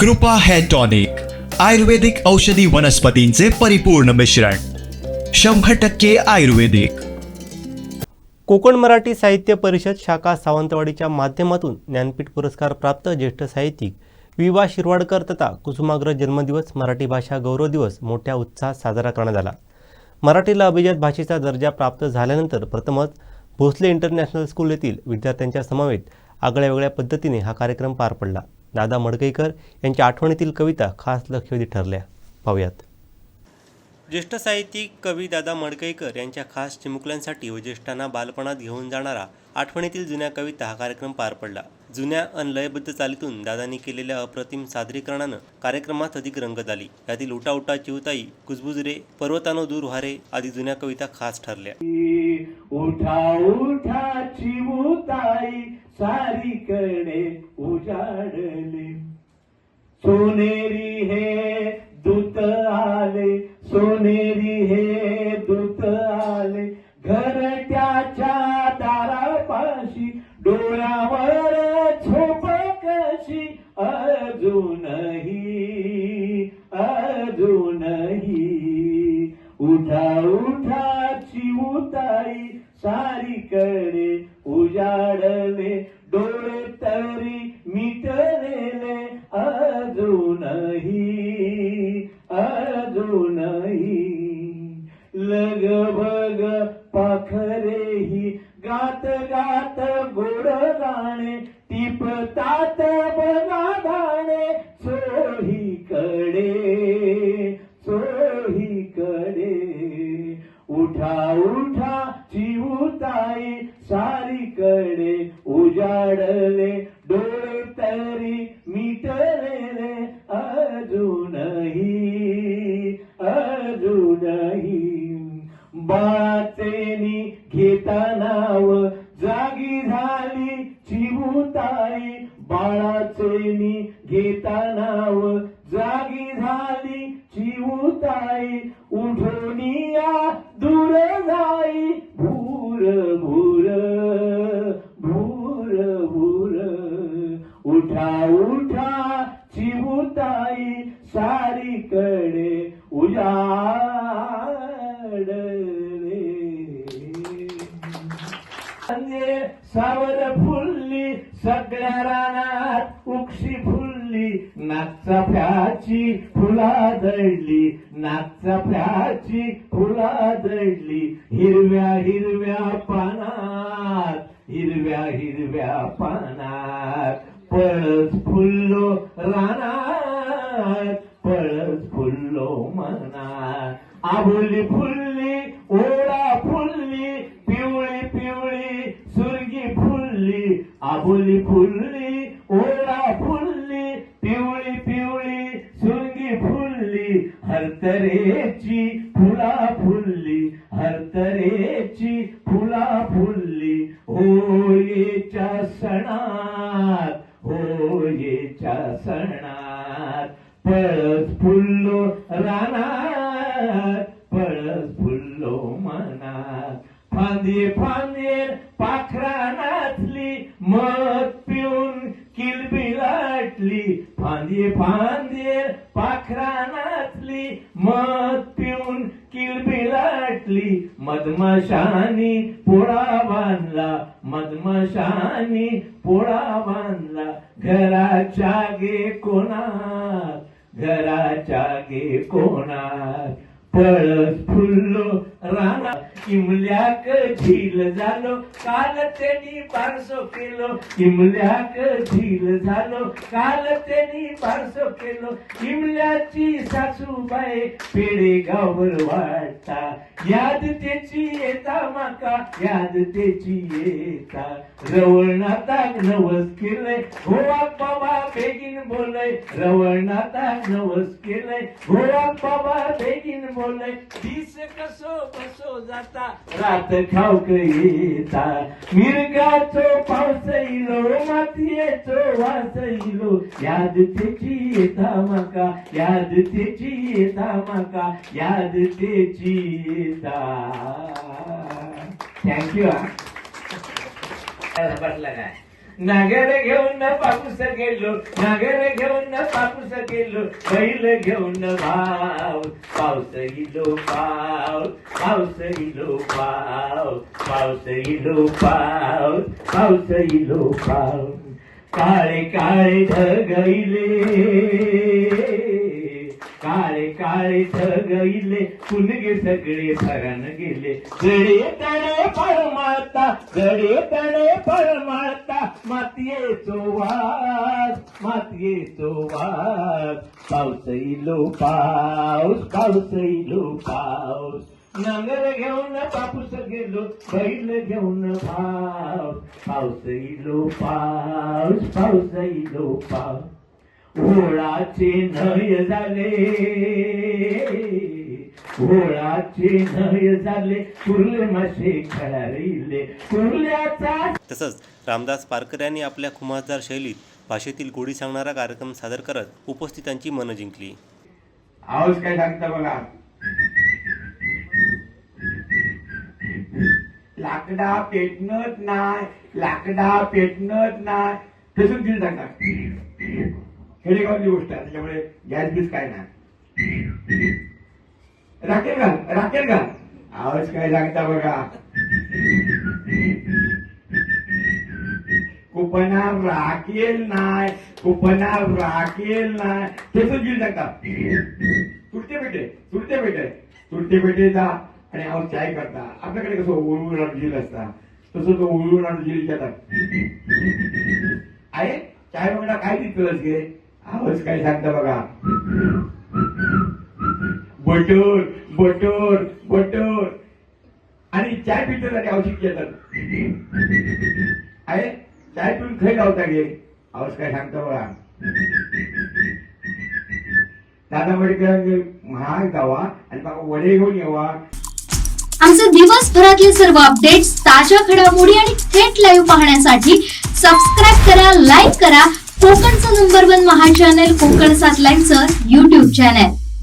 कृपा hair tonic आयुर्वेदिक औषधी वनस्पतींचे परिपूर्ण मिश्रण शंभर टक्के आयुर्वेदिक. कोकण मराठी साहित्य परिषद शाखा सावंतवाडीच्या माध्यमातून ज्ञानपीठ पुरस्कार प्राप्त ज्येष्ठ साहित्यिक विवा शिरवाडकर तथा कुसुमाग्र जन्मदिवस मराठी भाषा गौरव दिवस मोठ्या उत्साहात साजरा करण्यात आला. मराठीला अभिजात भाषेचा दर्जा प्राप्त झाल्यानंतर प्रथमच भोसले इंटरनॅशनल स्कूल येथील विद्यार्थ्यांच्या समवेत आगळ्या वेगळ्या पद्धतीने हा कार्यक्रम पार पडला. दादा मडकईकर यांच्या आठवणीतील कविता खास लक्षवेधी ठरल्या. पाहूयात. ज्येष्ठ साहित्यिक कवी दादा मडकईकर यांच्या खास चिमुकल्यांसाठी व ज्येष्ठांना बालपणात घेऊन जाणारा आठवणीतील जुन्या कविता हा कार्यक्रम पार पडला. जुन्या अन लयबद्ध चालीतून दादांनी केलेल्या अप्रतिम सादरीकरणानं कार्यक्रमात अधिक रंगत आली यातील उटा उटा चिवताई कुजबुजरे पर्वतानो दूर व्हारे आदी जुन्या कविता खास ठरल्या. उठा उठा चिमुताई सारीकडे उजाडले. सोनेरी हे सोनेरी हे दूत आले. घरट्याच्या दारापाशी डोळ्यावर झोप कशी? अजूनही अजूनही. उठा उठा चिमुताई सारीकडे उजाडले. लगबग पाखरेही गात गात गोड गाणे टिपतात बघा कडे चोहीकडे चोहीकडे उठा उठा घेतानाव जागी झाली चिमुताई बाळाचेनी घेतानाव जागी झाली चिमुताई उठोनिया दूर जाई. भूर भूर भूर भूर. उठा उठा चिमुताई सारीकडे उजाडले सावर फुलली सगळ्या रानात उक्षी फुलली नागचा फ्याची फुला दडली नागचा फ्याची फुला दडली हिरव्या हिरव्या पानात हिरव्या हिरव्या पानात पळस फुल्लो रानात पळस फुल्लो मनात. आबोली फुल आबोली फुलली ओळा फुलली पिवळी पिवळी सुरगी फुलली हरतरेची फुला फुलली हरतरेची फुला फुलली. होळीच्या सणात होळीच्या सणात पळस फुललो रानात पळस फुललो मनात. फांदे फांदे पाखराना फांदे फांदे पाखरा नाचली मत पिऊन किळबिलाटली मधमाशानी पोळा बांधला मधमाशानी पोळा बांधला. घराच्या गे कोणात? घराच्या गे कोणात? पळस फुल्लो राणा इमल्याक झील झालो? काल त्यांनी पारसो केलो. इमल्याक झील झालो? काल त्यांनी पारसो केलो. इमल्याची सासूबाई पेडे गावर वाटता याद त्याची येता माका याद त्याची येता. रवळनाता नवस केलंय. गोवा बाबा बेगीन बोलय. रवळनाता नवस केलंय. गोवा बाबा बेगीन बोलय. दिस कसो बसो जात रात खाऊक येता मिरगाचो पावस इलो मातयेचो वास इलो याद त्याची येता माका याद त्याची येता माका याद त्याची येता थँक्यू बसला काय? नागर घेऊन पापूस गेलो नागर घेऊन पापूस गेलो बैल घेऊन भाव पाऊस इलो पाव पाऊस इलो पाव पाऊस इलो पाव पाऊस इलो पाव. काळे काळे ढगईले सुनगे सगळे फरण गेले. गडे तणे पळमाता गडे तणे पळमाता मातीयेचो वास मातीयेचो वास. पाऊस इलो पाऊस पाऊस इलो पाऊस. नांगर घेऊन पापूस गेलो बैल घेऊन पाव पाऊस इलो पाऊस पाऊस इलो पाऊस. ओळाचे नय झाले. तसंच रामदास पारकर यांनी आपल्या खुमासदार शैलीत भाषेतील गोडी सांगणारा कार्यक्रम सादर करत उपस्थितांची मनं जिंकली. आवाज काय सांगता बघा. लाकडा पेटणत नाय लाकडा पेटणत नाय तसंच दिल सांगता. खेडेगावची गोष्ट आहे त्याच्यामुळे गॅस बीस काय नाही. राखेल घाल राखेल घाल आवाज काय सांगता बघा. कुपना राखेल नाय कुपना राखेल नाय. तसंच दिल सांगता. तुरते पेटे तुरते पेटे सुटते पेटे जा. आणि आवाज चाय करता? आपल्याकडे कसं उळवून आणून झील असता. तसं तो उळू आणून झील विचारतात आहे? चाय बघा काय दिसतलंच घे आवाज काय सांगता बघा. Butter butter butter. आणि चाय पिण्यासाठी औषध घेतात आहे? चाय पिऊन खै लावता गे? आवाज काय सांगता बघा. दादा मडकर महाग जावा आणि बाबा वडे घेऊन येवा. आमचे दिवसभरातले सर्व अपडेट्स ताज्या घडामोडी आणि थेट लाईव्ह पाहण्यासाठी सबस्क्राईब करा लाईक करा. कोकणचं नंबर वन महा चॅनल कोकण सात लाईव्हचं युट्यूब चॅनल